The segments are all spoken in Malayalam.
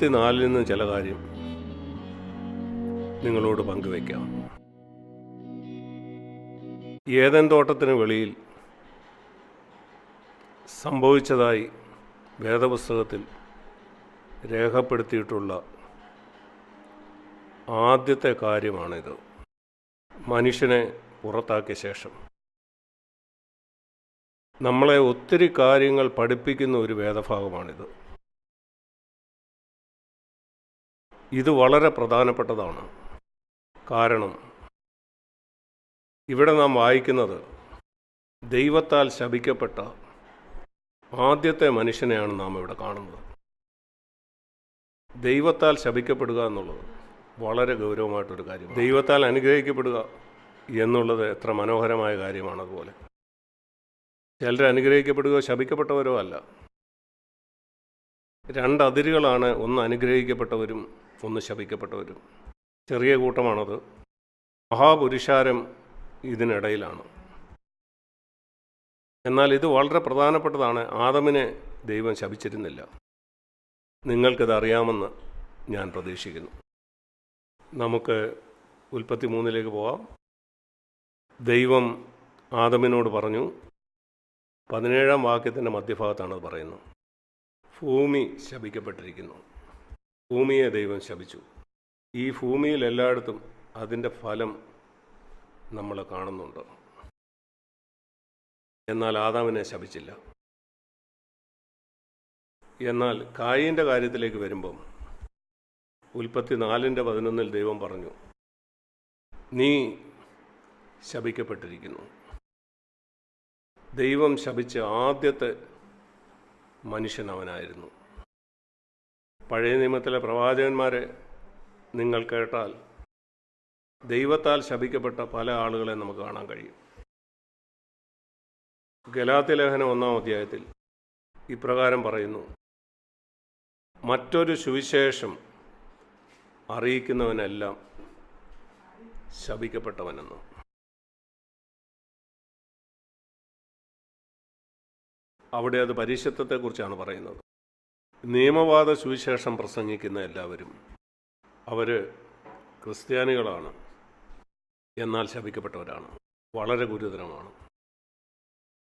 ഉൽപ്പത്തിനാലിൽ നിന്ന് ചില കാര്യം നിങ്ങളോട് പങ്കുവയ്ക്കാം. ഏതൻ തോട്ടത്തിന് വെളിയിൽ സംഭവിച്ചതായി വേദപുസ്തകത്തിൽ രേഖപ്പെടുത്തിയിട്ടുള്ള ആദ്യത്തെ കാര്യമാണിത്. മനുഷ്യനെ പുറത്താക്കിയ ശേഷം. നമ്മളെ ഒത്തിരി കാര്യങ്ങൾ പഠിപ്പിക്കുന്ന ഒരു വേദഭാഗമാണിത്. ഇത് വളരെ പ്രധാനപ്പെട്ടതാണ്. കാരണം ഇവിടെ നാം വായിക്കുന്നത് ദൈവത്താൽ ശപിക്കപ്പെട്ട ആദ്യത്തെ മനുഷ്യനെയാണ് നാം ഇവിടെ കാണുന്നത്. ദൈവത്താൽ ശപിക്കപ്പെടുക എന്നുള്ളത് വളരെ ഗൗരവമായിട്ടൊരു കാര്യം ദൈവത്താൽ അനുഗ്രഹിക്കപ്പെടുക എന്നുള്ളത് എത്ര മനോഹരമായ കാര്യമാണ് അതുപോലെ. ചിലർ അനുഗ്രഹിക്കപ്പെടുകയോ ശപിക്കപ്പെട്ടവരോ അല്ല. രണ്ടതിരുകളാണ് ഒന്ന് അനുഗ്രഹിക്കപ്പെട്ടവരും ഒന്ന് ശപിക്കപ്പെട്ടവരും ചെറിയ കൂട്ടമാണത്. മഹാപുരുഷാരം ഇതിനിടയിലാണ്. എന്നാൽ ഇത് വളരെ പ്രധാനപ്പെട്ടതാണ്. ആദമിനെ ദൈവം ശപിച്ചിരുന്നില്ല. നിങ്ങൾക്കിത് അറിയാമെന്ന് ഞാൻ പ്രതീക്ഷിക്കുന്നു. നമുക്ക് ഉൽപ്പത്തി മൂന്നിലേക്ക് പോവാം. ദൈവം ആദമിനോട് പറഞ്ഞു പതിനേഴാം വാക്യത്തിന്റെ മധ്യഭാഗത്താണ് അത് പറയുന്നത് ഭൂമി ശപിക്കപ്പെട്ടിരിക്കുന്നു. ഭൂമിയെ ദൈവം ശപിച്ചു. ഈ ഭൂമിയിൽ എല്ലായിടത്തും അതിന്റെ ഫലം നമ്മൾ കാണുന്നുണ്ട്. എന്നാൽ ആദാമിനെ ശപിച്ചില്ല. എന്നാൽ കായിന്റെ കാര്യത്തിലേക്ക് വരുമ്പം ഉൽപ്പത്തി നാലിന്റെ പതിനൊന്നിൽ ദൈവം പറഞ്ഞു നീ ശപിക്കപ്പെട്ടിരിക്കുന്നു. ദൈവം ശപിച്ച ആദ്യത്തെ മനുഷ്യൻ അവനായിരുന്നു. പഴയ നിയമത്തിലെ പ്രവാചകന്മാരെ നിങ്ങൾ കേട്ടാൽ ദൈവത്താൽ ശപിക്കപ്പെട്ട പല ആളുകളെ നമുക്ക് കാണാൻ കഴിയും. ഗലാത്തി ലേഖനം ഒന്നാം അധ്യായത്തിൽ ഇപ്രകാരം പറയുന്നു മറ്റൊരു സുവിശേഷം അറിയിക്കുന്നവനെല്ലാം ശപിക്കപ്പെട്ടവനെന്ന്. അവിടെ അത് പരിശുദ്ധത്തെക്കുറിച്ചാണ് പറയുന്നത്. നിയമവാദ സുവിശേഷം പ്രസംഗിക്കുന്ന എല്ലാവരും അവർ ക്രിസ്ത്യാനികളാണ് എന്നാൽ ശപിക്കപ്പെട്ടവരാണ് വളരെ ഗുരുതരമാണ്.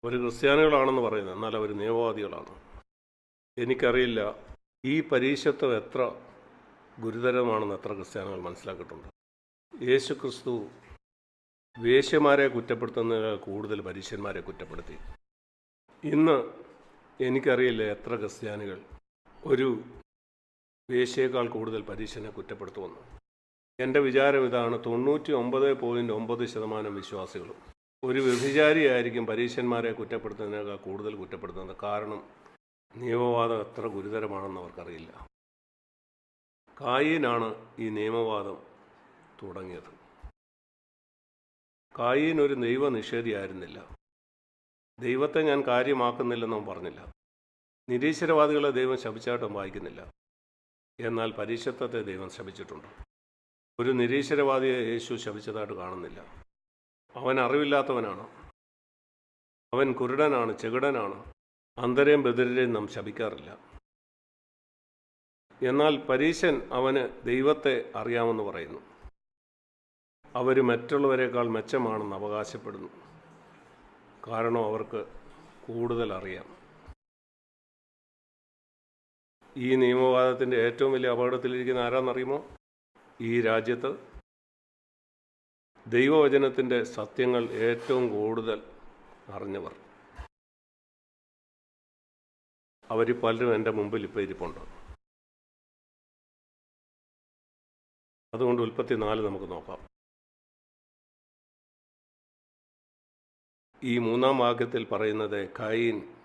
അവർ ക്രിസ്ത്യാനികളാണെന്ന് പറയുന്നത് എന്നാൽ അവർ നിയമവാദികളാണ്. എനിക്കറിയില്ല ഈ പരീക്ഷത്വം എത്ര ഗുരുതരമാണെന്ന് എത്ര ക്രിസ്ത്യാനികൾ മനസ്സിലാക്കിയിട്ടുണ്ട്. യേശു ക്രിസ്തു വേശ്യമാരെ കുറ്റപ്പെടുത്തുന്നതിനേക്കാൾ കൂടുതൽ പരീക്ഷന്മാരെ കുറ്റപ്പെടുത്തി. ഇന്ന് എനിക്കറിയില്ല എത്ര ക്രിസ്ത്യാനികൾ ഒരു വേശ്യേക്കാൾ കൂടുതൽ പരീക്ഷനെ കുറ്റപ്പെടുത്തുമെന്ന്. എന്റെ വിചാരം ഇതാണ് തൊണ്ണൂറ്റി ഒമ്പത് പോയിന്റ് ഒമ്പത് ശതമാനം വിശ്വാസികളും. ഒരു വ്യഭിചാരിയായിരിക്കും പരീക്ഷന്മാരെ കുറ്റപ്പെടുത്തുന്നതിനേക്കാൾ കൂടുതൽ കുറ്റപ്പെടുത്തുന്നത്. കാരണം നിയമവാദം എത്ര ഗുരുതരമാണെന്ന് അവർക്കറിയില്ല. കായീനാണ് ഈ നിയമവാദം തുടങ്ങിയത്. കായീൻ ഒരു ദൈവനിഷേധിയായിരുന്നില്ല ദൈവത്തെ ഞാൻ കാര്യമാക്കുന്നില്ലെന്നും പറഞ്ഞില്ല. നിരീശ്വരവാദികളെ ദൈവം ശപിച്ചായിട്ടും വായിക്കുന്നില്ല. എന്നാൽ പരീക്ഷത്വത്തെ ദൈവം ശപിച്ചിട്ടുണ്ട്. ഒരു നിരീശ്വരവാദിയെ യേശു ശപിച്ചതായിട്ട് കാണുന്നില്ല. അവൻ അറിവില്ലാത്തവനാണ്. അവൻ കുരുടനാണ് ചെകുടനാണ്. അന്തരയും ബദിരരെയും നാം ശപിക്കാറില്ല. എന്നാൽ പരീശൻ അവന് ദൈവത്തെ അറിയാമെന്ന് പറയുന്നു. അവർ മറ്റുള്ളവരെക്കാൾ മെച്ചമാണെന്ന് അവകാശപ്പെടുന്നു. കാരണം അവർക്ക് കൂടുതൽ അറിയാം. ഈ നിയമവാദത്തിന്റെ ഏറ്റവും വലിയ അപകടത്തിലിരിക്കുന്ന ആരാന്നറിയുമോ? ഈ രാജ്യത്ത് ദൈവവചനത്തിന്റെ സത്യങ്ങൾ ഏറ്റവും കൂടുതൽ അറിഞ്ഞവർ. അവർ പലരും എന്റെ മുമ്പിൽ ഇപ്പോൾ ഇരിപ്പുണ്ട്. അതുകൊണ്ട് ഉൽപ്പത്തി നാല് നമുക്ക് നോക്കാം. ഈ മൂന്നാം വാക്യത്തിൽ പറയുന്നത് ഖായിൻ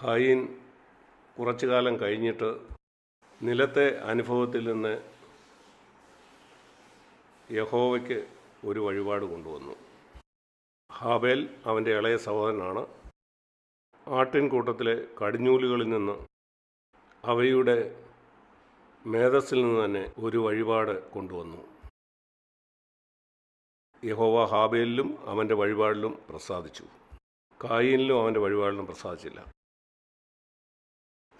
ഖായിൻ കുറച്ചു കാലം കഴിഞ്ഞിട്ട് നിലത്തെ അനുഭവത്തിൽ നിന്ന് യഹോവയ്ക്ക് ഒരു വഴിപാട് കൊണ്ടുവന്നു. ഹാബേൽ അവന്റെ ഇളയ സഹോദരനാണ്. ആട്ടിൻകൂട്ടത്തിലെ കടിഞ്ഞൂലുകളിൽ നിന്ന് അവയുടെ മേധസ്സിൽ നിന്ന് തന്നെ ഒരു വഴിപാട് കൊണ്ടുവന്നു. യഹോവ ഹാബേലിലും അവന്റെ വഴിപാടിലും പ്രസാദിച്ചു. കായിലും അവന്റെ വഴിപാടിലും പ്രസാദിച്ചില്ല.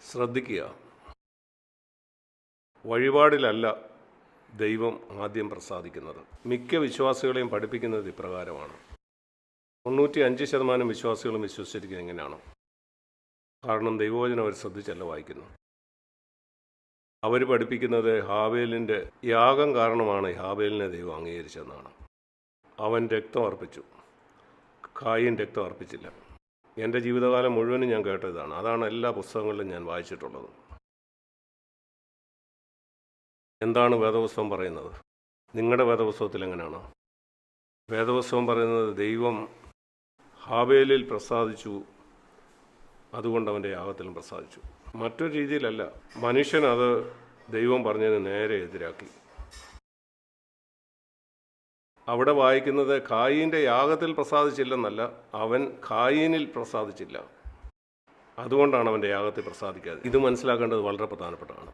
ശ്രദ്ധിക്കുക. വഴിപാടിലല്ല ദൈവം ആദ്യം പ്രസാദിക്കുന്നത്. മിക്ക വിശ്വാസികളെയും പഠിപ്പിക്കുന്നത് ഇപ്രകാരമാണ്. തൊണ്ണൂറ്റി അഞ്ച് ശതമാനം വിശ്വാസികളും വിശ്വസിച്ചിരിക്കുന്നത് എങ്ങനെയാണ് കാരണം ദൈവവചനം അവർ ശ്രദ്ധിച്ചല്ല വായിക്കുന്നു. അവർ പഠിപ്പിക്കുന്നത് ഹാവേലിന്റെ യാഗം കാരണമാണ് ഹാവേലിനെ ദൈവം അംഗീകരിച്ചതെന്നാണ്. അവൻ രക്തം അർപ്പിച്ചു. കായും രക്തം അർപ്പിച്ചില്ല. എന്റെ ജീവിതകാലം മുഴുവനും ഞാൻ കേട്ടതാണ്. അതാണ് എല്ലാ പുസ്തകങ്ങളിലും ഞാൻ വായിച്ചിട്ടുള്ളത്. എന്താണ് വേദപുസ്തകം പറയുന്നത്? നിങ്ങളുടെ വേദപുസ്തകത്തിൽ എങ്ങനെയാണ്? വേദപുസ്തകം പറയുന്നത് ദൈവം ഹാവേലിൽ പ്രസാദിച്ചു അതുകൊണ്ട് അവന്റെ യാഗത്തിലും പ്രസാദിച്ചു. മറ്റൊരു രീതിയിലല്ല. മനുഷ്യൻ അത് ദൈവം പറഞ്ഞതിന് നേരെ എതിരാക്കി. അവിടെ വായിക്കുന്നത് കായീന്റെ യാഗത്തിൽ പ്രസാദിച്ചില്ലെന്നല്ല അവൻ കായീനിൽ പ്രസാദിച്ചില്ല. അതുകൊണ്ടാണ് അവന്റെ യാഗത്തിൽ പ്രസാദിക്കാതെ. ഇത് മനസ്സിലാക്കേണ്ടത് വളരെ പ്രധാനപ്പെട്ടതാണ്.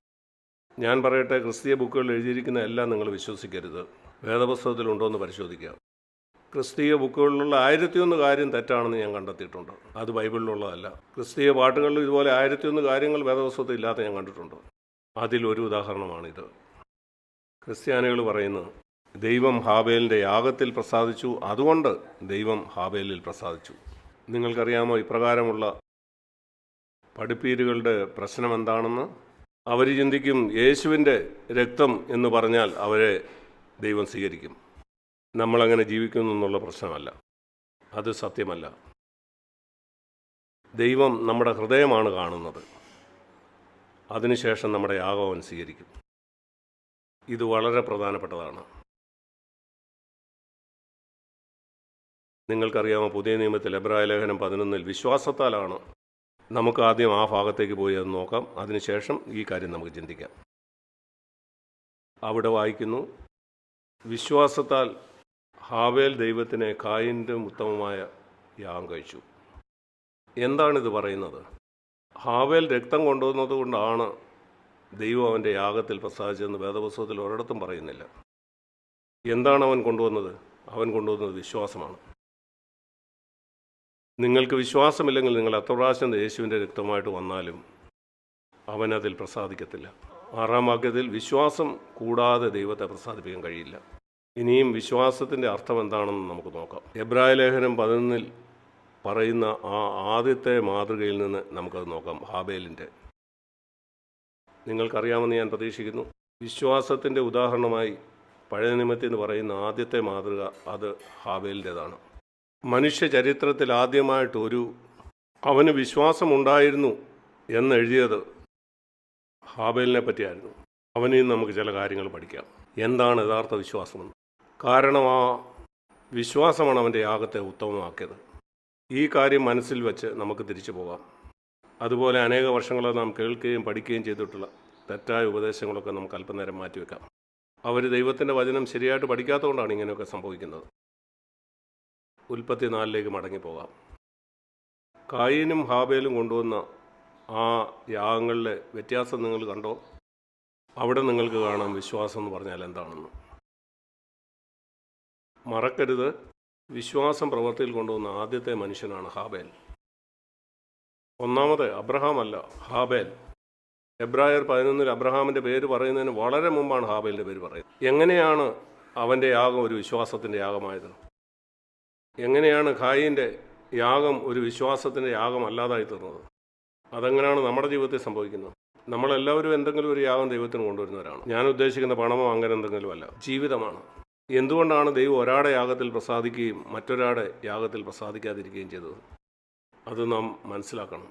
ഞാൻ പറയട്ടെ ക്രിസ്തീയ ബുക്കുകളിൽ എഴുതിയിരിക്കുന്ന എല്ലാം നിങ്ങൾ വിശ്വസിക്കരുത്. വേദപുസ്തകത്തിലുണ്ടോ എന്ന് പരിശോധിക്കുക ക്രിസ്തീയ ബുക്കുകളിലുള്ള ആയിരത്തിയൊന്ന് കാര്യം തെറ്റാണെന്ന് ഞാൻ കണ്ടെത്തിയിട്ടുണ്ട്. അത് ബൈബിളിലുള്ളതല്ല. ക്രിസ്തീയ പാട്ടുകളിൽ ഇതുപോലെ ആയിരത്തിയൊന്ന് കാര്യങ്ങൾ വേദപുസ്തകത്തിൽ ഇല്ലാത്ത ഞാൻ കണ്ടിട്ടുണ്ട്. അതിലൊരു ഉദാഹരണമാണിത്. ക്രിസ്ത്യാനികൾ പറയുന്നു ദൈവം ഹാബേലിന്റെ യാഗത്തിൽ പ്രസാദിച്ചു. അതുകൊണ്ട് ദൈവം ഹാബേലിൽ പ്രസാദിച്ചു. നിങ്ങൾക്കറിയാമോ ഇപ്രകാരമുള്ള പഠിപ്പീരുകളുടെ പ്രശ്നം എന്താണെന്ന്? അവർ ചിന്തിക്കും യേശുവിന്റെ രക്തം എന്ന് പറഞ്ഞാൽ അവരെ ദൈവം സ്വീകരിക്കും. നമ്മളങ്ങനെ ജീവിക്കുന്നു എന്നുള്ള പ്രശ്നമല്ല. അത് സത്യമല്ല. ദൈവം നമ്മുടെ ഹൃദയമാണ് കാണുന്നത്. അതിനുശേഷം നമ്മുടെ യാഗവൻ സ്വീകരിക്കും. ഇത് വളരെ പ്രധാനപ്പെട്ടതാണ്. നിങ്ങൾക്കറിയാമോ പുതിയ നിയമത്തിൽ എബ്രായ ലേഖനം പതിനൊന്നിൽ വിശ്വാസത്താലാണ് നമുക്ക് ആദ്യം ആ ഭാഗത്തേക്ക് പോയി അത് നോക്കാം. അതിനുശേഷം ഈ കാര്യം നമുക്ക് ചിന്തിക്കാം. അവിടെ വായിക്കുന്നു വിശ്വാസത്താൽ ഹാവേൽ ദൈവത്തിനെ കായിന്റെ ഉത്തമമായ യാഗം കഴിച്ചു. എന്താണിത് പറയുന്നത്? ഹാവേൽ രക്തം കൊണ്ടുവന്നത് കൊണ്ടാണ് ദൈവം അവന്റെ യാഗത്തിൽ പ്രസാദിച്ചതെന്ന് വേദപുസ്തകത്തിൽ ഒരിടത്തും പറയുന്നില്ല. എന്താണ് അവൻ കൊണ്ടുവന്നത്? അവൻ കൊണ്ടുവന്നത് വിശ്വാസമാണ്. നിങ്ങൾക്ക് വിശ്വാസമില്ലെങ്കിൽ നിങ്ങൾ എത്ര പ്രാവശ്യം യേശുവിന്റെ രക്തമായിട്ട് വന്നാലും അവനതിൽ പ്രസാദിക്കത്തില്ല. ആറാം വാക്യത്തിൽ വിശ്വാസം കൂടാതെ ദൈവത്തെ പ്രസാദിപ്പിക്കാൻ കഴിയില്ല. ഇനിയും വിശ്വാസത്തിന്റെ അർത്ഥം എന്താണെന്ന് നമുക്ക് നോക്കാം. എബ്രായ ലേഖനം പതിനൊന്നിൽ പറയുന്ന ആ ആദ്യത്തെ മാതൃകയിൽ നിന്ന് നമുക്കത് നോക്കാം. ഹാബേലിന്റെ. നിങ്ങൾക്കറിയാമെന്ന് ഞാൻ പ്രതീക്ഷിക്കുന്നു. വിശ്വാസത്തിന്റെ ഉദാഹരണമായി പഴയ എന്ന് പറയുന്ന ആദ്യത്തെ മാതൃക അത് ഹാബേലിന്റെതാണ്. മനുഷ്യ ചരിത്രത്തിൽ ആദ്യമായിട്ട് ഒരു അവന് വിശ്വാസമുണ്ടായിരുന്നു എന്നെഴുതിയത് ഹാബേലിനെ പറ്റിയായിരുന്നു. അവനിൽ നിന്ന് നമുക്ക് ചില കാര്യങ്ങൾ പഠിക്കാം. എന്താണ് യഥാർത്ഥ വിശ്വാസമെന്ന്? കാരണം ആ വിശ്വാസമാണ് അവന്റെ യാഗത്തെ ഉത്തമമാക്കിയത്. ഈ കാര്യം മനസ്സിൽ വെച്ച് നമുക്ക് തിരിച്ചു പോകാം. അതുപോലെ അനേക വർഷങ്ങളെ നാം കേൾക്കുകയും പഠിക്കുകയും ചെയ്തിട്ടുള്ള തെറ്റായ ഉപദേശങ്ങളൊക്കെ നമുക്ക് അല്പനേരം മാറ്റിവെക്കാം. അവർ ദൈവത്തിന്റെ വചനം ശരിയായിട്ട് പഠിക്കാത്തതുകൊണ്ടാണ് ഇങ്ങനെയൊക്കെ സംഭവിക്കുന്നത്. ഉൽപ്പത്തി നാലിലേക്ക് മടങ്ങിപ്പോകാം. കായീനും ഹാബേലും കൊണ്ടുവന്ന ആ യാഗങ്ങളിലെ വ്യത്യാസം നിങ്ങൾ കണ്ടോ? അവിടെ നിങ്ങൾക്ക് കാണാം വിശ്വാസം എന്ന് പറഞ്ഞാൽ എന്താണെന്ന്. മറക്കരുത്. വിശ്വാസം പ്രവൃത്തിയിൽ കൊണ്ടുവന്ന ആദ്യത്തെ മനുഷ്യനാണ് ഹാബേൽ. ഒന്നാമത് അബ്രഹാം അല്ല ഹാബേൽ. എബ്രായർ പതിനൊന്നിൽ അബ്രഹാമിന്റെ പേര് പറയുന്നതിന് വളരെ മുമ്പാണ് ഹാബേലിന്റെ പേര് പറയുന്നത്. എങ്ങനെയാണ് അവന്റെ യാഗം ഒരു വിശ്വാസത്തിന്റെ യാഗമായത്? എങ്ങനെയാണ് ഖായിന്റെ യാഗം ഒരു വിശ്വാസത്തിന്റെ യാഗം അല്ലാതായി തീർന്നത്? അതെങ്ങനെയാണ് നമ്മുടെ ജീവിതത്തിൽ സംഭവിക്കുന്നത്? നമ്മളെല്ലാവരും എന്തെങ്കിലും ഒരു യാഗം ദൈവത്തിന് കൊണ്ടുവരുന്നവരാണ്. ഞാൻ ഉദ്ദേശിക്കുന്ന പണമോ അങ്ങനെ എന്തെങ്കിലും അല്ല. ജീവിതമാണ്. എന്തുകൊണ്ടാണ് ദൈവം ഒരാടെ യാഗത്തിൽ പ്രസാദിക്കുകയും മറ്റൊരാടെ യാഗത്തിൽ പ്രസാദിക്കാതിരിക്കുകയും ചെയ്തത്? അത് നാം മനസ്സിലാക്കണം.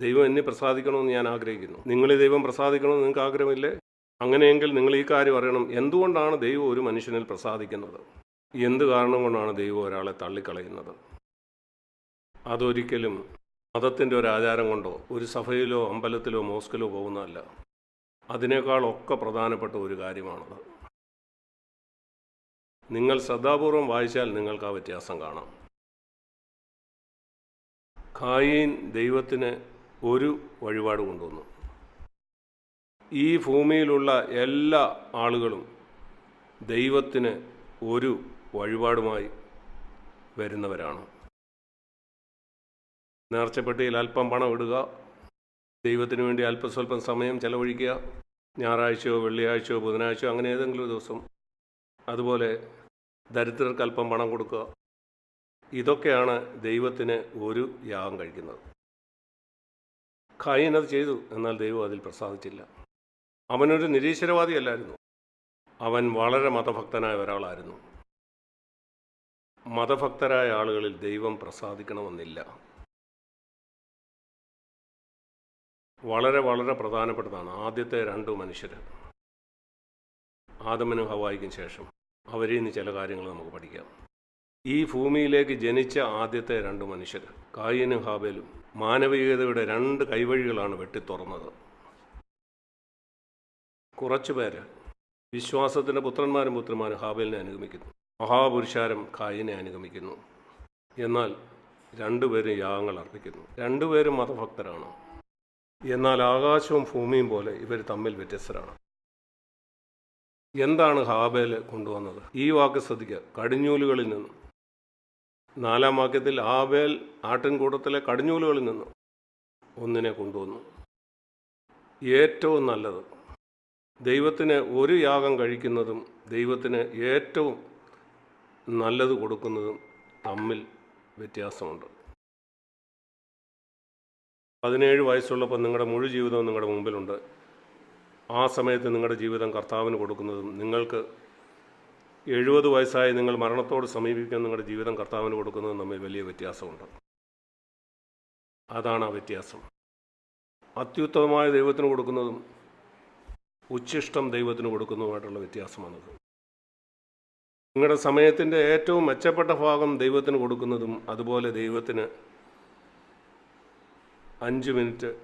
ദൈവം എന്നെ പ്രസാദിക്കണമെന്ന് ഞാൻ ആഗ്രഹിക്കുന്നു. നിങ്ങളെ ദൈവം പ്രസാദിക്കണമെന്ന് നിങ്ങൾക്ക് ആഗ്രഹമില്ലേ? അങ്ങനെയെങ്കിൽ നിങ്ങൾ ഈ കാര്യം അറിയണം. എന്തുകൊണ്ടാണ് ദൈവം ഒരു മനുഷ്യനിൽ പ്രസാദിക്കുന്നത്? എന്ത് കാരണം കൊണ്ടാണ് ദൈവം ഒരാളെ തള്ളിക്കളയുന്നത്? അതൊരിക്കലും മതത്തിന്റെ ഒരു ആചാരം കൊണ്ടോ ഒരു സഭയിലോ അമ്പലത്തിലോ മോസ്കിലോ പോകുന്നതല്ല. അതിനേക്കാളൊക്കെ പ്രധാനപ്പെട്ട ഒരു കാര്യമാണത്. നിങ്ങൾ ശ്രദ്ധാപൂർവം വായിച്ചാൽ നിങ്ങൾക്ക് ആ വ്യത്യാസം കാണാം. ഖായീൻ ദൈവത്തിന് ഒരു വഴിപാട് കൊണ്ടുവന്നു. ഈ ഭൂമിയിലുള്ള എല്ലാ ആളുകളും ദൈവത്തിന് ഒരു വഴിപാടുമായി വരുന്നവരാണ്. നേർച്ചപ്പെട്ടിയിൽ അല്പം പണം ഇടുക ദൈവത്തിന് വേണ്ടി അല്പസ്വല്പം സമയം ചെലവഴിക്കുക ഞായറാഴ്ചയോ വെള്ളിയാഴ്ചയോ ബുധനാഴ്ചയോ അങ്ങനെ ഏതെങ്കിലും ദിവസം. അതുപോലെ ദരിദ്രർക്ക് അല്പം പണം കൊടുക്കുക. ഇതൊക്കെയാണ് ദൈവത്തിന് ഒരു യാഗം കഴിക്കുന്നത്. ഖായിൻ അത് ചെയ്തു എന്നാൽ ദൈവം അതിൽ പ്രസാദിച്ചില്ല. അവനൊരു നിരീശ്വരവാദിയല്ലായിരുന്നു. അവൻ വളരെ മതഭക്തനായ ഒരാളായിരുന്നു. മതഭക്തരായ ആളുകളിൽ ദൈവം പ്രസാദിക്കണമെന്നില്ല. വളരെ വളരെ പ്രധാനപ്പെട്ടതാണ് ആദ്യത്തെ രണ്ടു മനുഷ്യർ ആദമനും ഹവായിക്കും ശേഷം അവരിൽ നിന്ന് ചില കാര്യങ്ങൾ നമുക്ക് പഠിക്കാം. ഈ ഭൂമിയിലേക്ക് ജനിച്ച ആദ്യത്തെ രണ്ട് മനുഷ്യർ കായനും ഹാബേലും മാനവികതയുടെ രണ്ട് കൈവഴികളാണ് വെട്ടിത്തുറന്നത്. കുറച്ചു പേര് വിശ്വാസത്തിന്റെ പുത്രന്മാരും പുത്രിമാരും ഹാബേലിനെ അനുഗമിക്കുന്നു. മഹാപുരുഷാരം കായിനെ അനുഗമിക്കുന്നു. എന്നാൽ രണ്ടുപേരും യാഗങ്ങൾ അർപ്പിക്കുന്നു. രണ്ടുപേരും മതഭക്തരാണ്. എന്നാൽ ആകാശവും ഭൂമിയും പോലെ ഇവർ തമ്മിൽ വ്യത്യസ്തരാണ്. എന്താണ് ഹാബേൽ കൊണ്ടുവന്നത്? ഈ വാക്ക് ശ്രദ്ധിക്കുക. കടിഞ്ഞൂലുകളിൽ നിന്നും. നാലാം വാക്യത്തിൽ ആബേൽ ആട്ടിൻകൂട്ടത്തിലെ കടിഞ്ഞൂലുകളിൽ നിന്നും ഒന്നിനെ കൊണ്ടുവന്നു. ഏറ്റവും നല്ലത് ദൈവത്തിന് ഒരു യാഗം കഴിക്കുന്നതും ദൈവത്തിന് ഏറ്റവും നല്ലത് കൊടുക്കുന്നതും തമ്മിൽ വ്യത്യാസമുണ്ട്. പതിനേഴ് വയസ്സുള്ളപ്പോൾ നിങ്ങളുടെ മുഴു ജീവിതവും നിങ്ങളുടെ മുമ്പിലുണ്ട്. ആ സമയത്ത് നിങ്ങളുടെ ജീവിതം കർത്താവിന് കൊടുക്കുന്നതും നിങ്ങൾക്ക് എഴുപത് വയസ്സായി നിങ്ങൾ മരണത്തോട് സമീപിക്കുന്ന നിങ്ങളുടെ ജീവിതം കർത്താവിന് കൊടുക്കുന്നതും തമ്മിൽ വലിയ വ്യത്യാസമുണ്ട്. അതാണ് ആ വ്യത്യാസം. അത്യുത്തമമായ ദൈവത്തിന് കൊടുക്കുന്നതും ഉച്ഛിഷ്ടം ദൈവത്തിന് കൊടുക്കുന്നതുമായിട്ടുള്ള വ്യത്യാസമാണത്. നിങ്ങളുടെ സമയത്തിന്റെ ഏറ്റവും മെച്ചപ്പെട്ട ഭാഗം ദൈവത്തിന് കൊടുക്കുന്നതും അതുപോലെ ദൈവത്തിന് അഞ്ച് മിനിറ്റ്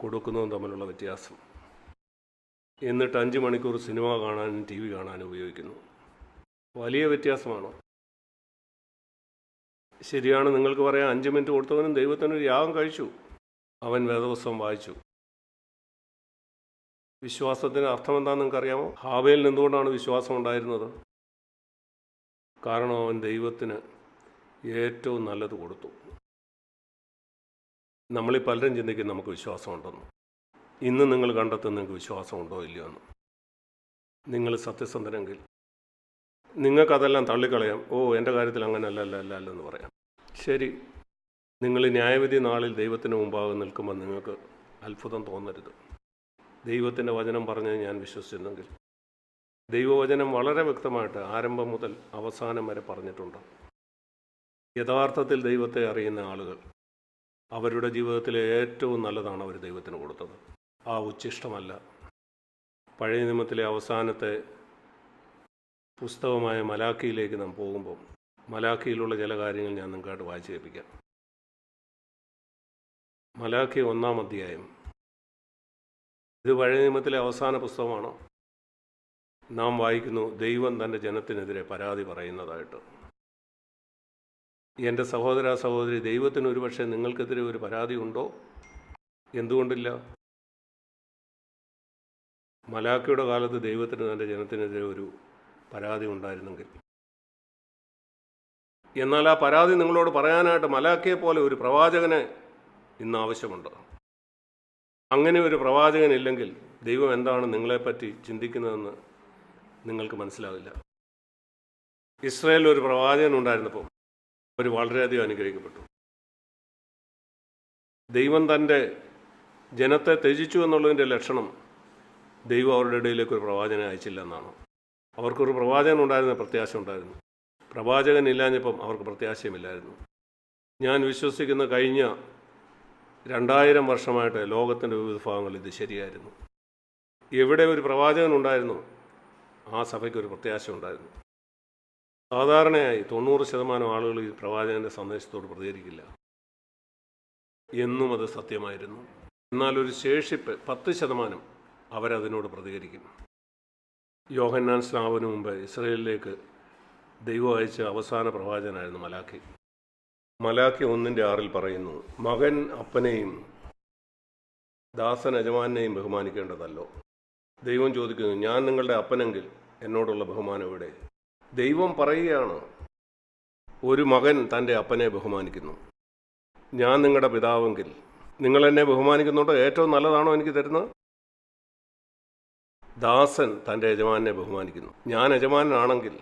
കൊടുക്കുന്നതും തമ്മിലുള്ള വ്യത്യാസം. എന്നിട്ട് അഞ്ച് മണിക്കൂർ സിനിമ കാണാനും ടി വി കാണാനും ഉപയോഗിക്കുന്നു. വലിയ വ്യത്യാസമാണ്? ശരിയാണ് നിങ്ങൾക്ക് പറയാം അഞ്ച് മിനിറ്റ് കൊടുത്തവനും ദൈവത്തിനൊരു യാഗം കഴിച്ചു. അവൻ വേദവസ്വം വായിച്ചു. വിശ്വാസത്തിന് അർത്ഥമെന്താണെന്ന് നിങ്ങൾക്കറിയാമോ? ഹാവയിൽ എന്തുകൊണ്ടാണ് വിശ്വാസം ഉണ്ടായിരുന്നത്? കാരണം അവൻ ദൈവത്തിന് ഏറ്റവും നല്ലത് കൊടുത്തു. നമ്മളീ പലരും ചിന്തിക്കും നമുക്ക് വിശ്വാസമുണ്ടെന്ന്. ഇന്ന് നിങ്ങൾ കണ്ടെത്തുന്ന നിങ്ങൾക്ക് വിശ്വാസമുണ്ടോ ഇല്ലയോ എന്ന്. നിങ്ങൾ സത്യസന്ധനെങ്കിൽ നിങ്ങൾക്കതെല്ലാം തള്ളിക്കളയാം. ഓ എന്റെ കാര്യത്തിൽ അങ്ങനെ അല്ല അല്ല അല്ല അല്ലെന്ന് പറയാം. ശരി നിങ്ങൾ ന്യായവിധി നാളിൽ ദൈവത്തിന് മുമ്പാകെ നിൽക്കുമ്പോൾ നിങ്ങൾക്ക് അത്ഭുതം തോന്നരുത്. ദൈവത്തിന്റെ വചനം പറഞ്ഞ് ഞാൻ വിശ്വസിച്ചിരുന്നെങ്കിൽ ദൈവവചനം വളരെ വ്യക്തമായിട്ട് ആരംഭം മുതൽ അവസാനം വരെ പറഞ്ഞിട്ടുണ്ട്. യഥാർത്ഥത്തിൽ ദൈവത്തെ അറിയുന്ന ആളുകൾ അവരുടെ ജീവിതത്തിലെ ഏറ്റവും നല്ലതാണ് അവർ ദൈവത്തിന് കൊടുത്തത്. ആ ഉച്ഛിഷ്ടമല്ല പഴയ നിയമത്തിലെ അവസാനത്തെ പുസ്തകമായ മലാഖിയിലേക്ക് നാം പോകുമ്പോൾ മലാഖിയിലുള്ള ചില കാര്യങ്ങൾ ഞാൻ നിങ്ങൾക്കായിട്ട് വായിച്ചു കേൾപ്പിക്കാം. മലാഖി ഒന്നാം അധ്യായം. ഇത് പഴയ നിയമത്തിലെ അവസാന പുസ്തകമാണ്? നാം വായിക്കുന്നു ദൈവം തന്റെ ജനത്തിനെതിരെ പരാതി പറയുന്നതായിട്ട്. എന്റെ സഹോദര സഹോദരി ദൈവത്തിന് ഒരുപക്ഷെ നിങ്ങൾക്കെതിരെ ഒരു പരാതി ഉണ്ടോ? എന്തുകൊണ്ടില്ല? മലാക്കയുടെ കാലത്ത് ദൈവത്തിന് തന്റെ ജനത്തിനെതിരെ ഒരു പരാതി ഉണ്ടായിരുന്നെങ്കിൽ. എന്നാൽ ആ പരാതി നിങ്ങളോട് പറയാനായിട്ട് മലാക്കയെ പോലെ ഒരു പ്രവാചകനെ ഇന്ന് ആവശ്യമുണ്ട്. അങ്ങനെ ഒരു പ്രവാചകനില്ലെങ്കിൽ ദൈവം എന്താണ് നിങ്ങളെപ്പറ്റി ചിന്തിക്കുന്നതെന്ന് നിങ്ങൾക്ക് മനസ്സിലാവില്ല. ഇസ്രായേലിൽ ഒരു പ്രവാചകൻ ഉണ്ടായിരുന്നപ്പോൾ അവർ വളരെയധികം അനുഗ്രഹിക്കപ്പെട്ടു. ദൈവം തന്റെ ജനത്തെ ത്യജിച്ചു എന്നുള്ളതിന്റെ ലക്ഷണം ദൈവം അവരുടെ ഇടയിലേക്ക് ഒരു പ്രവാചകനെ അയച്ചില്ല എന്നാണ്. അവർക്കൊരു പ്രവാചകൻ ഉണ്ടായിരുന്ന പ്രത്യാശ ഉണ്ടായിരുന്നു. പ്രവാചകൻ ഇല്ലാഞ്ഞപ്പം അവർക്ക് പ്രത്യാശയുമില്ലായിരുന്നു. ഞാൻ വിശ്വസിക്കുന്ന കഴിഞ്ഞ രണ്ടായിരം വർഷമായിട്ട് ലോകത്തിന്റെ വിവിധ ഭാഗങ്ങളിൽ ഇത് ശരിയായിരുന്നു. എവിടെ ഒരു പ്രവാചകൻ ഉണ്ടായിരുന്നു? ആ സഭയ്ക്ക് ഒരു പ്രത്യാശ ഉണ്ടായിരുന്നു സാധാരണയായി തൊണ്ണൂറ് ശതമാനം ആളുകൾ ഈ പ്രവാചകന്റെ സന്ദേശത്തോട് പ്രതികരിക്കില്ല. എന്നും അത് സത്യമായിരുന്നു. എന്നാൽ ഒരു ശേഷിപ്പ് പത്ത് ശതമാനം അവരതിനോട് പ്രതികരിക്കും. യോഹന്നാൻ സ്ലാവിന് മുമ്പ് ഇസ്രയേലിലേക്ക് ദൈവം അയച്ച അവസാന പ്രവാചകനായിരുന്നു മലാഖി. മലാഖി ഒന്നിന്റെ ആറിൽ പറയുന്നു മകൻ അപ്പനെയും ദാസൻ യജമാനെയും ബഹുമാനിക്കേണ്ടതല്ലോ. ദൈവം ചോദിക്കുന്നു ഞാൻ നിങ്ങളുടെ അപ്പനെങ്കിൽ എന്നോടുള്ള ബഹുമാനം ഇവിടെ ദൈവം പറയുകയാണ് ഒരു മകൻ തന്റെ അപ്പനെ ബഹുമാനിക്കുന്നു. ഞാൻ നിങ്ങളുടെ പിതാവെങ്കിൽ. നിങ്ങൾ എന്നെ ബഹുമാനിക്കുന്നുണ്ടോ? ഏറ്റവും നല്ലതാണോ എനിക്ക് തരുന്നത്? ദാസൻ തന്റെ യജമാനെ ബഹുമാനിക്കുന്നു. ഞാൻ യജമാനാണെങ്കിൽ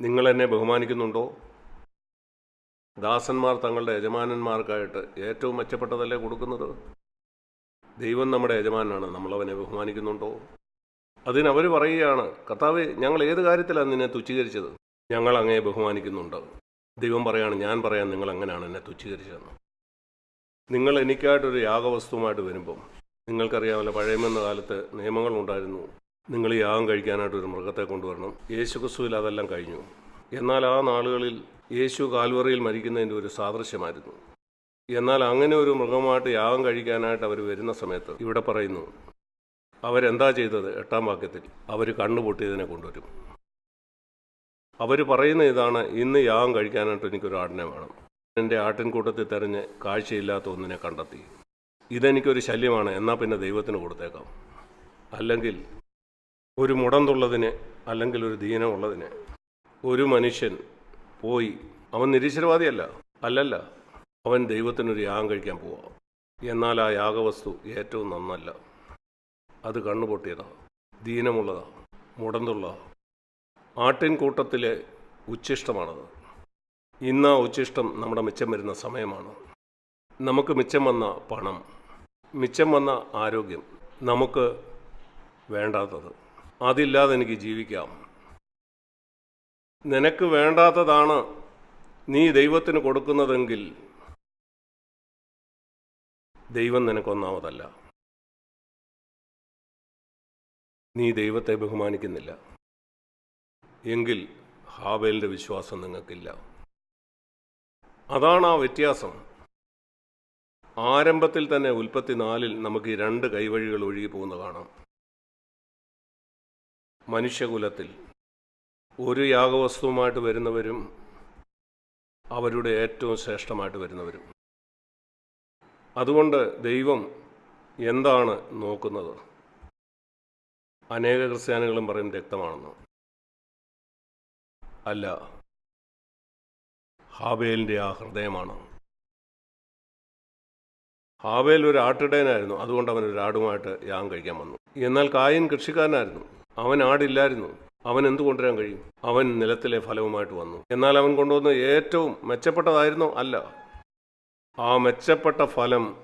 നിങ്ങൾ എന്നെ ബഹുമാനിക്കുന്നുണ്ടോ? ദാസന്മാർ തങ്ങളുടെ യജമാനന്മാർക്കായിട്ട് ഏറ്റവും മെച്ചപ്പെട്ടതല്ലേ കൊടുക്കുന്നത്? ദൈവം നമ്മുടെ യജമാനാണ്. നമ്മളവനെ ബഹുമാനിക്കുന്നുണ്ടോ? അതിനവർ പറയുകയാണ് കർത്താവ് ഞങ്ങൾ ഏത് കാര്യത്തിലാണ് നിന്നെ തുച്ഛീകരിച്ചത്? ഞങ്ങൾ അങ്ങേ ബഹുമാനിക്കുന്നുണ്ട്. ദൈവം പറയാണ് ഞാൻ പറയാൻ നിങ്ങൾ അങ്ങനെയാണ് എന്നെ തുച്ഛീകരിച്ചതെന്ന്. നിങ്ങൾ എനിക്കായിട്ടൊരു യാഗവസ്തുവുമായിട്ട് വരുമ്പം നിങ്ങൾക്കറിയാമല്ലോ പഴയമെന്ന കാലത്ത് നിയമങ്ങളുണ്ടായിരുന്നു നിങ്ങൾ യാഗം കഴിക്കാനായിട്ട് ഒരു മൃഗത്തെ കൊണ്ടുവരണം. യേശു ക്രിസ്തുവിൽ അതെല്ലാം കഴിഞ്ഞു. എന്നാൽ ആ നാളുകളിൽ യേശു കാൽവറിയിൽ മരിക്കുന്നതിന്റെ ഒരു സാദൃശ്യമായിരുന്നു. എന്നാൽ അങ്ങനെ ഒരു മൃഗമായിട്ട് യാഗം കഴിക്കാനായിട്ട് അവർ വരുന്ന സമയത്ത് ഇവിടെ പറയുന്നു അവരെന്താ ചെയ്തത്? എട്ടാം വാക്യത്തിൽ അവർ കണ്ണുപൊട്ടിയതിനെ കൊണ്ടുവരും. അവർ പറയുന്ന ഇതാണ് ഇന്ന് യാഗം കഴിക്കാനായിട്ട് എനിക്കൊരു ആടിനെ വേണം. എന്റെ ആട്ടിൻകൂട്ടത്തിൽ തെരഞ്ഞ് കാഴ്ചയില്ലാത്ത ഒന്നിനെ കണ്ടെത്തി. ഇതെനിക്കൊരു ശല്യമാണ് എന്നാൽ പിന്നെ ദൈവത്തിന് കൊടുത്തേക്കാം. അല്ലെങ്കിൽ ഒരു മുടന്തുള്ളതിന് അല്ലെങ്കിൽ ഒരു ദീനമുള്ളതിന്. ഒരു മനുഷ്യൻ പോയി അവൻ നിരീശ്വരവാദിയല്ല അല്ലല്ല. അവൻ ദൈവത്തിനൊരു യാഗം കഴിക്കാൻ പോവാം. എന്നാൽ ആ യാഗവസ്തു ഏറ്റവും നന്നല്ല. അത് കണ്ണുപൊട്ടിയതാ. ദീനമുള്ളതാണ് മുടന്തുള്ളതാ. ആട്ടിൻകൂട്ടത്തിലെ ഉച്ഛിഷ്ടമാണത്. ഇന്ന് ആ ഉച്ഛിഷ്ടം നമ്മുടെ മിച്ചം വരുന്ന സമയമാണ്. നമുക്ക് മിച്ചം വന്ന പണം മിച്ചം വന്ന ആരോഗ്യം നമുക്ക് വേണ്ടാത്തത്. അതില്ലാതെ എനിക്ക് ജീവിക്കാം. നിനക്ക് വേണ്ടാത്തതാണ് നീ ദൈവത്തിന് കൊടുക്കുന്നതെങ്കിൽ ദൈവം നിനക്കൊന്നാമതല്ല. നീ ദൈവത്തെ ബഹുമാനിക്കുന്നില്ല. എങ്കിൽ ഹാബേലിന്റെ വിശ്വാസം നിങ്ങൾക്കില്ല. അതാണ് ആ വ്യത്യാസം. ആരംഭത്തിൽ തന്നെ ഉൽപ്പത്തി നാലിൽ നമുക്ക് ഈ രണ്ട് കൈവഴികൾ ഒഴുകി പോകുന്ന കാണാം. മനുഷ്യകുലത്തിൽ ഒരു യാഗവസ്തുവുമായിട്ട് വരുന്നവരും അവരുടെ ഏറ്റവും ശ്രേഷ്ഠമായിട്ട് വരുന്നവരും. അതുകൊണ്ട് ദൈവം എന്താണ് നോക്കുന്നത്? അനേക ക്രിസ്ത്യാനികളും പറയും രക്തമാണെന്ന് അല്ല ഹാബേലിന്റെ ആ ഹൃദയമാണ്. ഹാബേൽ ഒരു ആട്ടിടയനായിരുന്നു. അതുകൊണ്ട് അവൻ ഒരു ആടുമായിട്ട് യാഗം കഴിക്കാൻ വന്നു. എന്നാൽ കായൻ കൃഷിക്കാരനായിരുന്നു. അവൻ ആടില്ലായിരുന്നു. അവൻ എന്ത് കൊണ്ടുവരാൻ കഴിയും? അവൻ നിലത്തിലെ ഫലവുമായിട്ട് വന്നു. എന്നാൽ അവൻ കൊണ്ടുവന്ന ഏറ്റവും മെച്ചപ്പെട്ടതായിരുന്നോ അല്ല. ആ മെച്ചപ്പെട്ട ഫലം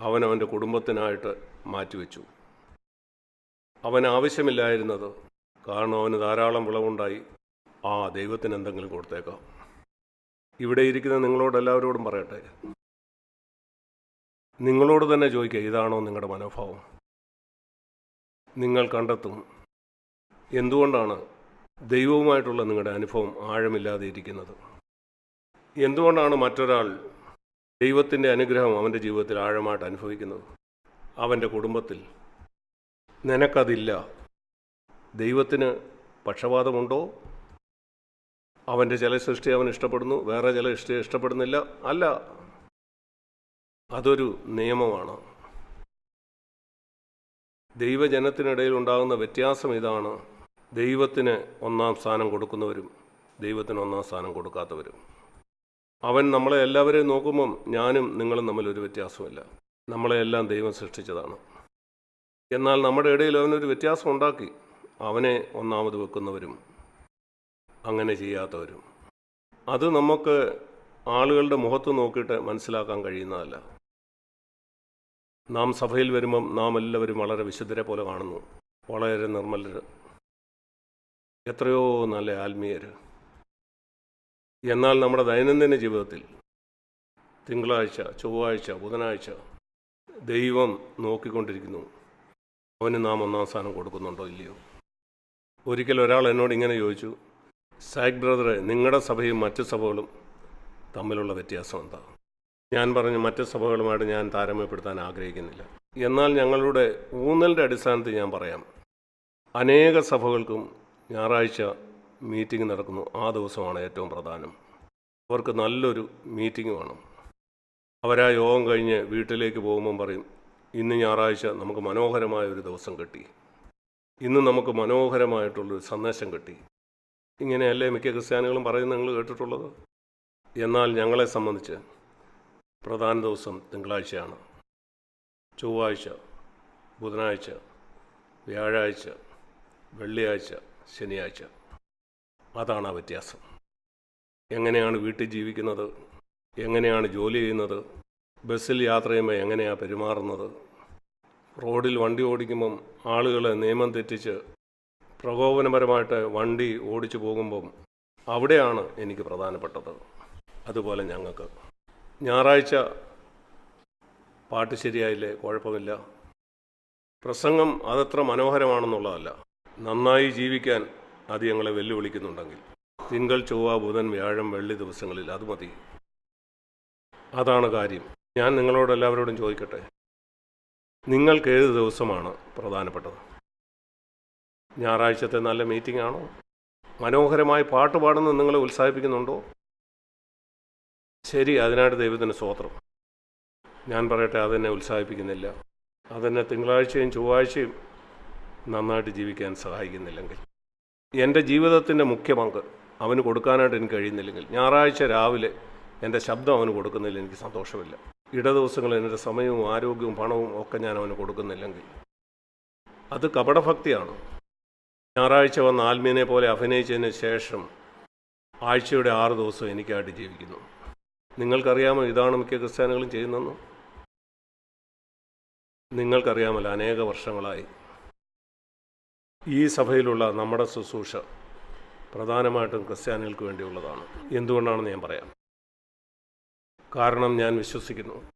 അവൻ അവന്റെ കുടുംബത്തിനായിട്ട് മാറ്റിവെച്ചു. അവൻ ആവശ്യമില്ലായിരുന്നത് കാരണം അവന് ധാരാളം വിളവുണ്ടായി. ആ ദൈവത്തിന് എന്തെങ്കിലും കൊടുത്തേക്കാം. ഇവിടെ ഇരിക്കുന്ന നിങ്ങളോട് എല്ലാവരോടും പറയട്ടെ. നിങ്ങളോട് തന്നെ ചോദിക്കുക ഇതാണോ നിങ്ങളുടെ മനോഭാവം? നിങ്ങൾ കണ്ടെത്തും. എന്തുകൊണ്ടാണ് ദൈവവുമായിട്ടുള്ള നിങ്ങളുടെ അനുഭവം ആഴമില്ലാതെ ഇരിക്കുന്നത്? എന്തുകൊണ്ടാണ് മറ്റൊരാൾ ദൈവത്തിന്റെ അനുഗ്രഹം അവന്റെ ജീവിതത്തിൽ ആഴമായിട്ട് അനുഭവിക്കുന്നത് അവന്റെ കുടുംബത്തിൽ നിനക്കതില്ല. ദൈവത്തിന് പക്ഷപാതമുണ്ടോ? അവന്റെ ചില സൃഷ്ടി അവൻ ഇഷ്ടപ്പെടുന്നു. വേറെ ചില സൃഷ്ടി ഇഷ്ടപ്പെടുന്നില്ല. അല്ല അതൊരു നിയമമാണ്. ദൈവജനത്തിനിടയിൽ ഉണ്ടാകുന്ന വ്യത്യാസം ഇതാണ്. ദൈവത്തിന് ഒന്നാം സ്ഥാനം കൊടുക്കുന്നവരും ദൈവത്തിന് ഒന്നാം സ്ഥാനം കൊടുക്കാത്തവരും. അവൻ നമ്മളെ എല്ലാവരെയും നോക്കുമ്പം ഞാനും നിങ്ങളും തമ്മിലൊരു വ്യത്യാസമില്ല നമ്മളെല്ലാം ദൈവം സൃഷ്ടിച്ചതാണ്. എന്നാൽ നമ്മുടെ ഇടയിൽ അവനൊരു വ്യത്യാസം ഉണ്ടാക്കി. അവനെ ഒന്നാമത് വെക്കുന്നവരും അങ്ങനെ ചെയ്യാത്തവരും. അത് നമുക്ക് ആളുകളുടെ മുഖത്ത് നോക്കിയിട്ട് മനസ്സിലാക്കാൻ കഴിയുന്നതല്ല. നാം സഭയിൽ വരുമ്പം നാം എല്ലാവരും വളരെ വിശുദ്ധരെ പോലെ കാണുന്നു. വളരെ നിർമ്മലർ എത്രയോ നല്ല ആത്മീയർ എന്നാൽ നമ്മുടെ ദൈനംദിന ജീവിതത്തിൽ തിങ്കളാഴ്ച ചൊവ്വാഴ്ച ബുധനാഴ്ച ദൈവം നോക്കിക്കൊണ്ടിരിക്കുന്നു. അവന് നാം ഒന്നാം സ്ഥാനം കൊടുക്കുന്നുണ്ടോ ഇല്ലയോ? ഒരിക്കൽ ഒരാൾ എന്നോട് ഇങ്ങനെ ചോദിച്ചു സാഗ് ബ്രദറെ നിങ്ങളുടെ സഭയും മറ്റ് സഭകളും തമ്മിലുള്ള വ്യത്യാസം എന്താ? ഞാൻ പറഞ്ഞു മറ്റ് സഭകളുമായിട്ട് ഞാൻ താരതമ്യപ്പെടുത്താൻ ആഗ്രഹിക്കുന്നില്ല. എന്നാൽ ഞങ്ങളുടെ ഊന്നലിന്റെ അടിസ്ഥാനത്തിൽ ഞാൻ പറയാം. അനേക സഭകൾക്കും ഞായറാഴ്ച മീറ്റിംഗ് നടക്കുന്നു. ആ ദിവസമാണ് ഏറ്റവും പ്രധാനം. അവർക്ക് നല്ലൊരു മീറ്റിംഗ് വേണം. അവരാ യോഗം കഴിഞ്ഞ് വീട്ടിലേക്ക് പോകുമ്പം പറയും ഇന്ന് ഞായറാഴ്ച നമുക്ക് മനോഹരമായ ഒരു ദിവസം കിട്ടി. ഇന്ന് നമുക്ക് മനോഹരമായിട്ടുള്ളൊരു സന്ദേശം കിട്ടി. ഇങ്ങനെയല്ലേ മിക്ക ക്രിസ്ത്യാനികളും പറയുന്നത് നിങ്ങൾ കേട്ടിട്ടുള്ളത്? എന്നാൽ ഞങ്ങളെ സംബന്ധിച്ച് പ്രധാന ദിവസം തിങ്കളാഴ്ചയാണ്. ചൊവ്വാഴ്ച ബുധനാഴ്ച വ്യാഴാഴ്ച വെള്ളിയാഴ്ച ശനിയാഴ്ച. അതാണ് ആ വ്യത്യാസം. എങ്ങനെയാണ് വീട്ടിൽ ജീവിക്കുന്നത്? എങ്ങനെയാണ് ജോലി ചെയ്യുന്നത്? ബസ്സിൽ യാത്ര ചെയ്യുമ്പോൾ എങ്ങനെയാണ് പെരുമാറുന്നത്? റോഡിൽ വണ്ടി ഓടിക്കുമ്പം ആളുകളെ നിയമം തെറ്റിച്ച് പ്രകോപനപരമായിട്ട് വണ്ടി ഓടിച്ചു പോകുമ്പം അവിടെയാണ് എനിക്ക് പ്രധാനപ്പെട്ടത്. അതുപോലെ ഞങ്ങൾക്ക്. ഞായറാഴ്ച പാട്ട് ശരിയായില്ലേ? കുഴപ്പമില്ല. പ്രസംഗം അതത്ര മനോഹരമാണെന്നുള്ളതല്ല. നന്നായി ജീവിക്കാൻ അത് ഞങ്ങളെ വെല്ലുവിളിക്കുന്നുണ്ടെങ്കിൽ. തിങ്കൾ ചൊവ്വ ബുധൻ വ്യാഴം വെള്ളി ദിവസങ്ങളിൽ അത് മതി. അതാണ് കാര്യം. ഞാൻ നിങ്ങളോട് എല്ലാവരോടും ചോദിക്കട്ടെ? നിങ്ങൾക്ക് ഏത് ദിവസമാണ് പ്രധാനപ്പെട്ടത്? ഞായറാഴ്ചത്തെ നല്ല മീറ്റിംഗ് ആണോ മനോഹരമായി പാട്ട് പാടുന്നത് നിങ്ങളെ ഉത്സാഹിപ്പിക്കുന്നുണ്ടോ? ശരി അതിനായിട്ട് ദൈവത്തിന് സ്വോത്രം ഞാൻ പറയട്ടെ അതെന്നെ ഉത്സാഹിപ്പിക്കുന്നില്ല. അതെന്നെ തിങ്കളാഴ്ചയും ചൊവ്വാഴ്ചയും നന്നായിട്ട് ജീവിക്കാൻ സഹായിക്കുന്നില്ലെങ്കിൽ. എന്റെ ജീവിതത്തിന്റെ മുഖ്യ പങ്ക് അവന് കൊടുക്കാനായിട്ട് എനിക്ക് കഴിയുന്നില്ലെങ്കിൽ ഞായറാഴ്ച രാവിലെ എന്റെ ശബ്ദം അവന് കൊടുക്കുന്നതിൽ എനിക്ക് സന്തോഷമില്ല. ഇട ദിവസങ്ങളിൽ എന്റെ സമയവും ആരോഗ്യവും പണവും ഒക്കെ ഞാൻ അവന് കൊടുക്കുന്നില്ലെങ്കിൽ അത് കപടഭക്തിയാണ്. ഞായറാഴ്ച വന്ന ആത്മീയനെ പോലെ അഭിനയിച്ചതിന് ശേഷം ആഴ്ചയുടെ ആറ് ദിവസം എനിക്കായിട്ട് ജീവിക്കുന്നു. നിങ്ങൾക്കറിയാമോ ഇതാണ് മിക്ക ക്രിസ്ത്യാനികളും ചെയ്യുന്നതെന്ന്? നിങ്ങൾക്കറിയാമല്ലോ അനേക വർഷങ്ങളായി ഈ സഭയിലുള്ള നമ്മുടെ ശുശ്രൂഷ പ്രധാനമായിട്ടും ക്രിസ്ത്യാനികൾക്ക് വേണ്ടിയുള്ളതാണ്. എന്തുകൊണ്ടാണെന്ന് ഞാൻ പറയാം. കാരണം ഞാൻ വിശ്വസിക്കുന്നു.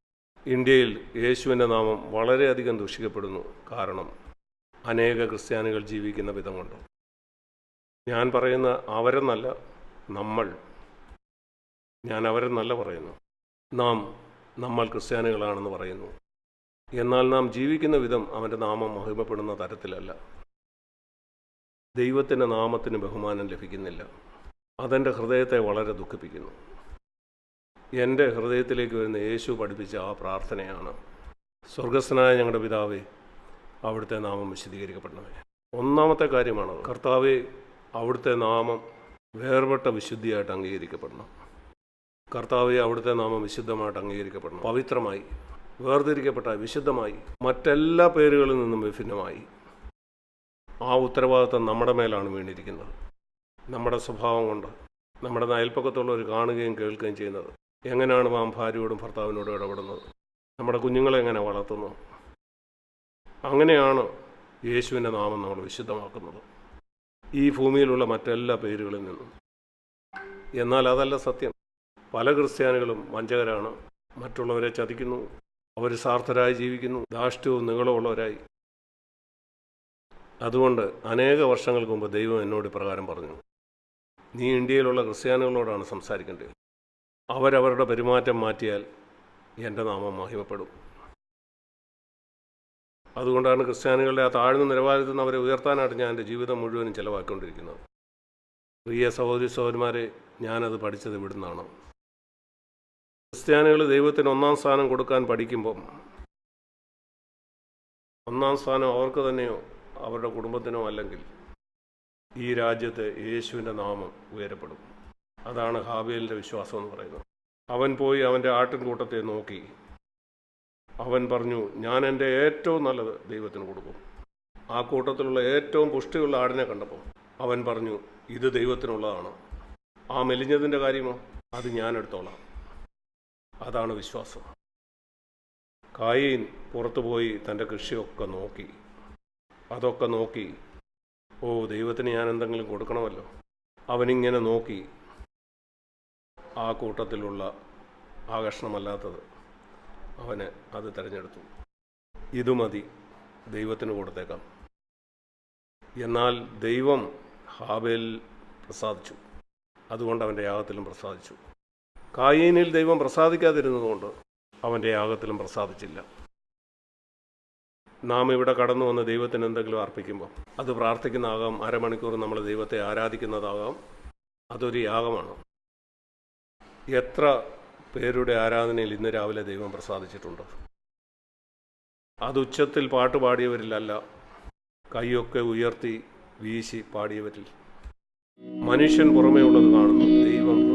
ഇന്ത്യയിൽ യേശുവിന്റെ നാമം വളരെയധികം ദൂഷിക്കപ്പെടുന്നു. കാരണം അനേക ക്രിസ്ത്യാനികൾ ജീവിക്കുന്ന വിധം കൊണ്ട്. ഞാൻ പറയുന്ന അവരെന്നല്ല നമ്മൾ. ഞാൻ അവരെന്നല്ല പറയുന്നു. നാം നമ്മൾ ക്രിസ്ത്യാനികളാണെന്ന് പറയുന്നു. എന്നാൽ നാം ജീവിക്കുന്ന വിധം അവന്റെ നാമം മഹിമപ്പെടുന്ന തരത്തിലല്ല. ദൈവത്തിന്റെ നാമത്തിന് ബഹുമാനം ലഭിക്കുന്നില്ല. അതെന്റെ ഹൃദയത്തെ വളരെ ദുഃഖിപ്പിക്കുന്നു. എന്റെ ഹൃദയത്തിലേക്ക് വരുന്ന യേശു പഠിപ്പിച്ച ആ പ്രാർത്ഥനയാണ്. സ്വർഗസ്നായ ഞങ്ങളുടെ പിതാവേ അവിടുത്തെ നാമം വിശദീകരിക്കപ്പെടണമേ ഒന്നാമത്തെ കാര്യമാണ് കർത്താവെ അവിടുത്തെ നാമം വേർപെട്ട വിശുദ്ധിയായിട്ട് അംഗീകരിക്കപ്പെടണം. കർത്താവെ അവിടുത്തെ നാമം വിശുദ്ധമായിട്ട് അംഗീകരിക്കപ്പെടണം. പവിത്രമായി വേർതിരിക്കപ്പെട്ട വിശുദ്ധമായി മറ്റെല്ലാ പേരുകളിൽ നിന്നും വിഭിന്നമായി. ആ ഉത്തരവാദിത്വം നമ്മുടെ മേലാണ് വീണിരിക്കുന്നത്. നമ്മുടെ സ്വഭാവം കൊണ്ട് നമ്മുടെ അയൽപ്പക്കത്തുള്ളവർ കാണുകയും കേൾക്കുകയും ചെയ്യുന്നത്. എങ്ങനെയാണ് നാം ഭാര്യയോടും ഭർത്താവിനോടും ഇടപെടുന്നത്? നമ്മുടെ കുഞ്ഞുങ്ങളെ എങ്ങനെ വളർത്തുന്നു? അങ്ങനെയാണ് യേശുവിന്റെ നാമം നമ്മൾ വിശുദ്ധമാക്കുന്നത്. ഈ ഭൂമിയിലുള്ള മറ്റെല്ലാ പേരുകളിൽ നിന്നും. എന്നാൽ അതല്ല സത്യം. പല ക്രിസ്ത്യാനികളും വഞ്ചകരാണ്. മറ്റുള്ളവരെ ചതിക്കുന്നു. അവർ സാർത്ഥരായി ജീവിക്കുന്നു. ധാഷ്ട്യവും നിങ്ങളുള്ളവരായി അതുകൊണ്ട് അനേക വർഷങ്ങൾക്ക് മുമ്പ് ദൈവം എന്നോട് ഇപ്രകാരം പറഞ്ഞു. നീ ഇന്ത്യയിലുള്ള ക്രിസ്ത്യാനികളോടാണ് സംസാരിക്കേണ്ടത്. അവരവരുടെ പെരുമാറ്റം മാറ്റിയാൽ എന്റെ നാമം മഹിമപ്പെടും. അതുകൊണ്ടാണ് ക്രിസ്ത്യാനികളുടെ ആ താഴ്ന്ന നിലവാരത്തിൽ നിന്ന് അവരെ ഉയർത്താനായിട്ട് ഞാൻ എന്റെ ജീവിതം മുഴുവനും ചിലവാക്കിക്കൊണ്ടിരിക്കുന്നത്. പ്രിയ സഹോദരി സഹോദരിമാരെ ഞാനത് പഠിച്ചത് ഇവിടുന്നാണ്. ക്രിസ്ത്യാനികൾ ദൈവത്തിന് ഒന്നാം സ്ഥാനം കൊടുക്കാൻ പഠിക്കുമ്പം ഒന്നാം സ്ഥാനം അവർക്ക് തന്നെയോ അവരുടെ കുടുംബത്തിനോ അല്ലെങ്കിൽ ഈ രാജ്യത്ത് യേശുവിന്റെ നാമം ഉയരപ്പെടും. അതാണ് ഹാബേലിന്റെ വിശ്വാസം എന്ന് പറയുന്നത്. അവൻ പോയി അവന്റെ ആട്ടിൻകൂട്ടത്തെ നോക്കി. അവൻ പറഞ്ഞു ഞാൻ എന്റെ ഏറ്റവും നല്ലത് ദൈവത്തിന് കൊടുക്കും. ആ കൂട്ടത്തിലുള്ള ഏറ്റവും പുഷ്ടിയുള്ള ആടിനെ കണ്ടപ്പോൾ അവൻ പറഞ്ഞു ഇത് ദൈവത്തിനുള്ളതാണ്. ആ മെലിഞ്ഞതിന്റെ കാര്യമോ? അത് ഞാൻ എടുത്തോളാം. അതാണ് വിശ്വാസം. കായീൻ പുറത്തുപോയി തന്റെ കൃഷിയൊക്കെ നോക്കി. അതൊക്കെ നോക്കി. ഓ ദൈവത്തിന് ഞാൻ എന്തെങ്കിലും കൊടുക്കണമല്ലോ. അവനിങ്ങനെ നോക്കി. ആ കൂട്ടത്തിലുള്ള ആകർഷണമല്ലാത്തത് അവന് അത് തിരഞ്ഞെടുത്തു. ഇത് മതി ദൈവത്തിന് കൊടുത്തേക്കാം. എന്നാൽ ദൈവം ഹാബേൽ പ്രസാദിച്ചു. അതുകൊണ്ട് അവന്റെ യാഗത്തിലും പ്രസാദിച്ചു. കായീനിൽ ദൈവം പ്രസാദിക്കാതിരുന്നതുകൊണ്ട് അവന്റെ യാഗത്തിലും പ്രസാദിച്ചില്ല. നാം ഇവിടെ കടന്നു വന്ന് ദൈവത്തിന് എന്തെങ്കിലും അർപ്പിക്കുമ്പോൾ അത് പ്രാർത്ഥിക്കുന്നതാകാം അരമണിക്കൂർ നമ്മൾ ദൈവത്തെ ആരാധിക്കുന്നതാകാം. അതൊരു യാഗമാണ്? എത്ര പേരുടെ ആരാധനയിൽ ഇന്ന് രാവിലെ ദൈവം പ്രസാദിച്ചിട്ടുണ്ട്? അത് ഉച്ചത്തിൽ പാട്ട് പാടിയവരിലല്ല കൈയൊക്കെ ഉയർത്തി വീശി പാടിയവരിൽ. മനുഷ്യൻ പുറമേ ഉള്ളത് കാണുന്നു ദൈവം